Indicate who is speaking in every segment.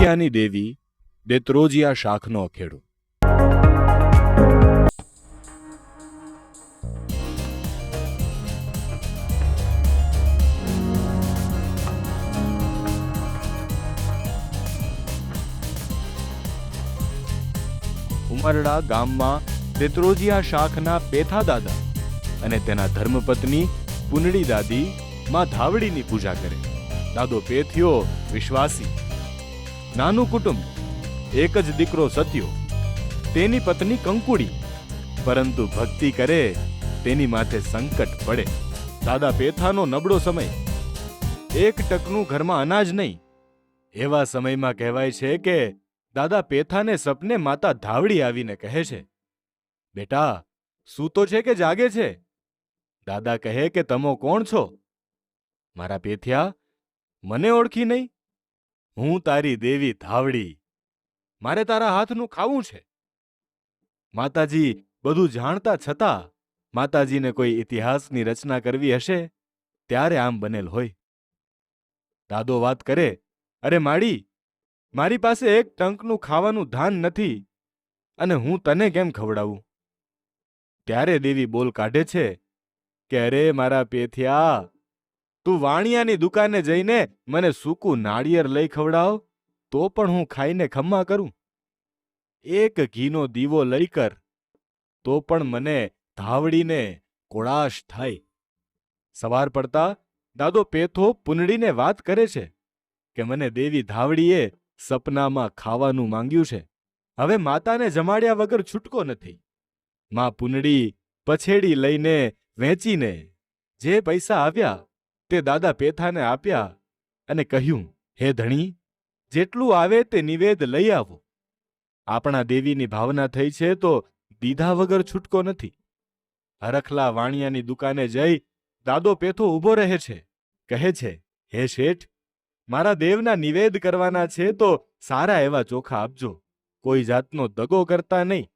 Speaker 1: પેથિયાની દેવી દેત્રોજિયા શાખનો અખેડો ઉમરડા ગામમાં દેત્રોજિયા શાખના પેથા દાદા અને તેના ધર્મપત્ની પુનડી દાદી માં ધાવડીની પૂજા કરે. દાદો પેથિયો વિશ્વાસી. નાનું કુટુંબ, એક જ દીકરો સત્યો તેની પત્ની કંકુડી. પરંતુ ભક્તિ કરે, તેની માથે સંકટ પડે. દાદા પેથાનો નબળો સમય. એક ટકનું ઘરમાં અનાજ નહીં. એવા સમયમાં કહેવાય છે કે દાદા પેથાને સપને માતા ધાવડી આવીને કહે છે, બેટા સૂતો છે કે જાગે છે? દાદા કહે કે, તમો કોણ છો? મારા પેથિયા, મને ઓળખી નહીં? હું તારી દેવી ધાવડી. મારે તારા હાથનું ખાવું છે. માતાજી, બધું જાણતા છતાં માતાજીને કોઈ ઇતિહાસની રચના કરવી હશે, ત્યારે આમ બનેલ હોય. દાદો વાત કરે, અરે માડી, મારી પાસે એક ટંકનું ખાવાનું ધાન નથી, અને હું તને કેમ ખવડાવું? ત્યારે દેવી બોલ કાઢે છે કે, અરે મારા પેથિયા તું વાણિયાની દુકાને જઈને મને સૂકું નાળિયેર લઈ ખવડાવ, તો પણ હું ખાઈને ખમ્મા કરું. એક ઘીનો દીવો લઈ કર, તો પણ મને ધાવડીને કોળાશ થાય. સવાર પડતા દાદો પેથો પુનડીને વાત કરે છે કે મને દેવી ધાવડીએ સપનામાં ખાવાનું માંગ્યું છે. હવે માતાને જમાડ્યા વગર છૂટકો નથી. માં પુનડી પછેડી લઈને વેચીને જે પૈસા આવ્યા તે દાદા પેથાને આપ્યા અને કહ્યું, હે ધણી, જેટલું આવે તે નિવેદ લઈ આવો. આપણા દેવીની ભાવના થઈ છે તો દીધા વગર છૂટકો નથી. હરખલા વાણિયાની દુકાને જઈ દાદો પેથો ઊભો રહે છે. કહે છે, હે શેઠ, મારા દેવના નિવેદ કરવાના છે તો સારા એવા ચોખા આપજો. કોઈ જાતનો દગો કરતા નહીં.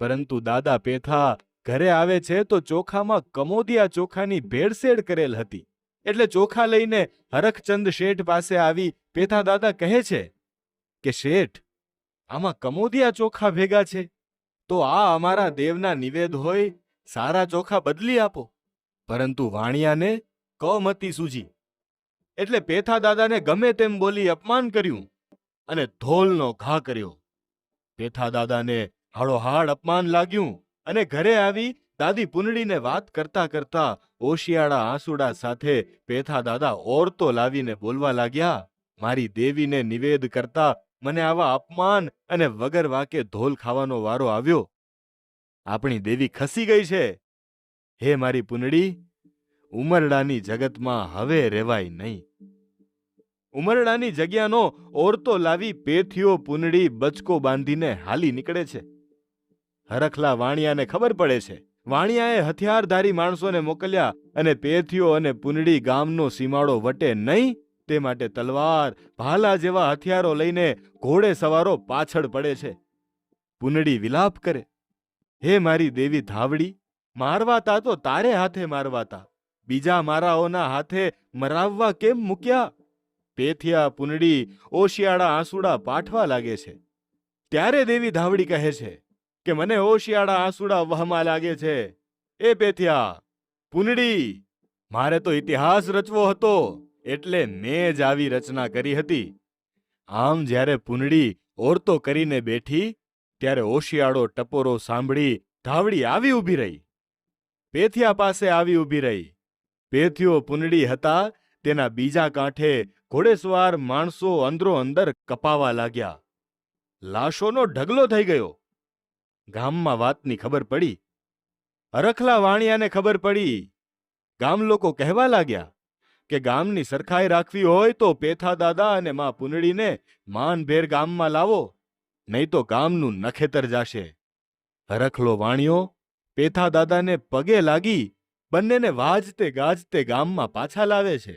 Speaker 1: પરંતુ દાદા પેથા ઘરે આવે છે તો ચોખામાં કમોદિયા ચોખાની ભેળસેળ કરેલ હતી. એટલે ચોખા લઈને હરખચંદ શેઠ પાસે આવી પેથા દાદા કહે છે કે, શેઠ, આમાં કમોદિયા ચોખા ભેગા છે. તો આ અમારા દેવના નિવેદ હોય, સારા ચોખા બદલી આપો. પરંતુ વાણિયાને કમતી સૂજી. એટલે પેથા દાદાને ગમે તેમ બોલી અપમાન કર્યું અને ધોલનો ઘા કર્યો. પેથા દાદાને હાડોહાડ અપમાન લાગ્યું અને ઘરે આવી દાદી પુનડીને વાત કરતા કરતા ઓશિયાળા આંસુડા સાથે પેથા દાદા ઓરતો લાવીને બોલવા લાગ્યા, મારી દેવીને નિવેદ કરતા મને આવા અપમાન અને વગર વાકે ધોલ ખાવાનો વારો આવ્યો. આપણી દેવી ખસી ગઈ છે. હે મારી પુનડી ઉમરડાની જગતમાં હવે રેવાય નહીં. ઉમરડાની જગ્યાનો ઓરતો લાવી પેથીઓ પુનડી બચકો બાંધીને હાલી નીકળે છે. હરખલા વાણિયાને ખબર પડે છે. વાણિયાએ હથિયારધારી માણસોને મોકલ્યા અને પેથીઓ અને પુનડી ગામનો સીમાડો વટે નહીં, તે માટે તલવાર, ભાલા જેવા હથિયારો લઈને ઘોડે સવારો પાછળ પડે છે. પુનડી વિલાપ કરે, હે મારી દેવી ધાવડી, મારવાતા તો તારે હાથે મારવાતા, બીજા મારાઓના હાથે મરાવવા કેમ મૂક્યા? પેથિયા, પુનડી, ઓશિયાળા આંસુડા પાઠવા લાગે છે. ત્યારે દેવી ધાવડી કહે છે કે મને ઓશિયાળા આંસુડા વહમાં લાગે છે. એ પેથિયા, પુનડી, મારે તો ઇતિહાસ રચવો હતો, એટલે મેં જ આવી રચના કરી હતી. આમ જ્યારે પુનડી ઓરતો કરીને બેઠી, ત્યારે ઓશિયાળો ટપોરો સાંભળી ધાવડી આવી ઊભી રહી. પેથિયા પાસે આવી ઊભી રહી. પેથિયો પુનડી હતા, તેના બીજા કાંઠે ઘોડેસવાર માણસો અંદરો અંદર કપાવા લાગ્યા. લાશોનો ઢગલો થઈ ગયો. ગામમાં વાતની ખબર પડી. અરખલા વાણિયાને ખબર પડી. ગામ લોકો કહેવા લાગ્યા કે ગામની સરખાઈ રાખવી હોય તો પેથા દાદા અને માં પુનડીને માનભેર ગામમાં લાવો, નહીં તો ગામનું નખેતર જાશે. હરખલો વાણિયો પેથા દાદાને પગે લાગી બંનેને વાજતે ગાજતે ગામમાં પાછા લાવે છે.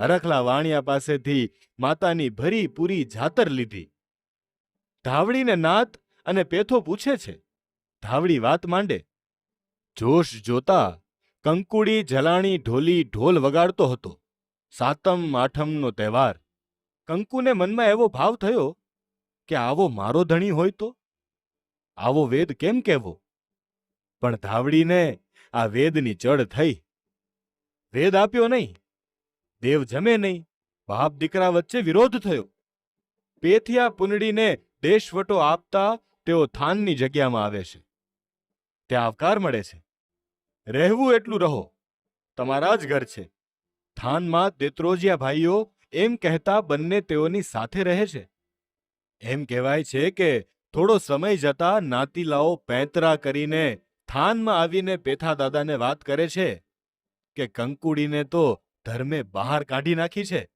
Speaker 1: હરખલા વાણિયા પાસેથી માતાની ભરી પૂરી જાતર લીધી. ધાવડીને નાત અને પેથો પૂછે છે, ધાવડી વાત માંડે. જોશ જોતા કંકુડી જલાણી ઢોલી ઢોલ વગાડતો હતો. સાતમ આઠમનો તહેવાર. કંકુને મનમાં એવો ભાવ થયો કે આવો મારો ધણી હોય તો? આવો વેદ કેમ કહેવો? પણ ધાવડીને આ વેદની ચડ થઈ. વેદ આપ્યો નહીં. દેવ જમે નહીં. બાપ દીકરા વચ્ચે વિરોધ થયો. પેથિયા પુનડીને દેશવટો આપતા તેઓ થાનની જગ્યામાં આવે છે. ત્યાં આવકાર મળે છે. રહેવું એટલું રહો. તમારા જ ઘર છે. થાનમાં દેત્રોજિયા ભાઈઓ એમ કહેતા બંને તેઓની સાથે રહે છે. એમ કહેવાય છે કે થોડો સમય જતા નાતીલાઓ પેંતરા કરીને થાનમાં આવીને પેથા દાદાને વાત કરે છે કે કંકુડીને તો ધર્મે બહાર કાઢી નાખી છે.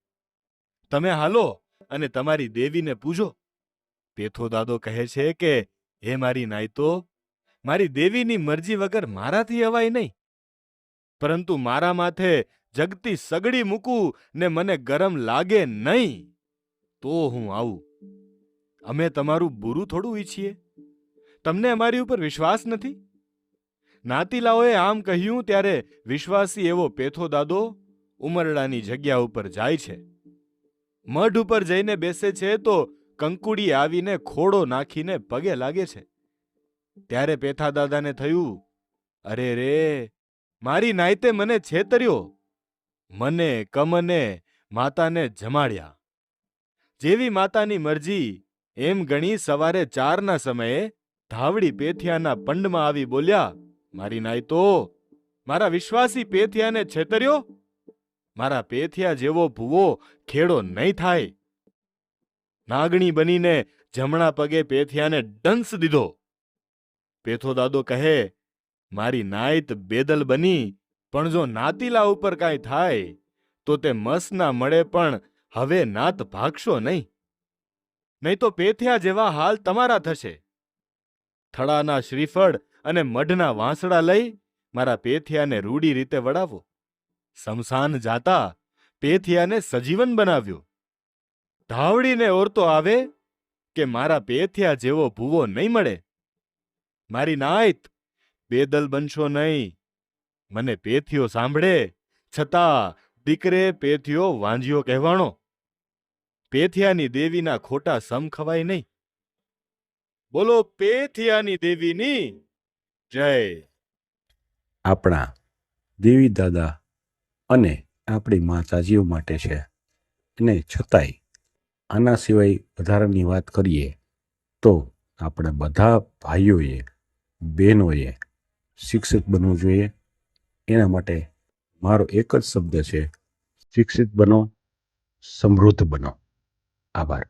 Speaker 1: તમે હાલો અને તમારી દેવીને પૂજો. પેથો દાદો કહે છે કે, હે મારી નાયતો મારી દેવીની મરજી વગર મારાથી અવાય નહીં. પરંતુ મારા માથે જગતી સગડી મૂકું ને મને ગરમ લાગે નહીં, તો હું આવું. અમે તમારું બુરું થોડું ઈચ્છીએ. તમને અમારી ઉપર વિશ્વાસ નથી? નાતીલાઓએ આમ કહ્યું ત્યારે વિશ્વાસી એવો પેથો દાદો ઉમરડાની જગ્યા ઉપર જાય છે. મઢ ઉપર જઈને બેસે છે તો કંકુડી આવીને ખોડો નાખીને પગે લાગે છે. ત્યારે પેથા દાદાને થયું, અરે રે, મારી નાયતે મને છેતર્યો. મને, કમને, માતાને જમાડ્યા. જેવી માતાની મરજી, એમ ગણી સવારે ચારના સમયે ધાવડી પેથિયાના પંડમાં આવી બોલ્યા, મારી નાયતો, મારા વિશ્વાસી પેથિયાને છેતર્યો? મારા પેથિયા જેવો ભૂવો ખેડો નહીં થાય. નાગણી બનીને જમણા પગે પેથિયાને ડંસ દીધો. પેથો દાદો કહે, મારી નાયત બેદલ બની, પણ જો નાતીલા ઉપર કાંઈ થાય, તો તે મસ ના મળે પણ હવે નાત ભાગશો નહીં. નહીં તો પેથિયા જેવા હાલ તમારા થશે. થડાના શ્રીફળ અને મઢના વાંસડા લઈ મારા પેથિયાને રૂડી રીતે વડાવો સમસાન જાતા પેથિયાને સજીવન બનાવ્યો. ધાવડીને ઓરતો આવે કે મારા પેથિયા જેવો ભૂવો નહીં મળે? મારી નાયત બેદલ બનશો નહીં. મને પેથિયો સાંભળે, છતાં દીકરે પેથિયો વાંજ્યો કહેવાણો. પેથિયાની દેવીના ખોટા સમ ખવાય નહીં. બોલો પેથિયાની દેવીની? જય.
Speaker 2: આપણા દેવી દાદા અને આપણી માતાજીઓ માટે છે. અને છતાંય આના સિવાય વધારાની વાત કરીએ તો આપણે બધા ભાઈઓએ, બહેનોએ શિક્ષિત બનવું જોઈએ. એના માટે મારો એક જ શબ્દ છે, શિક્ષિત બનો, સમૃદ્ધ બનો. આભાર.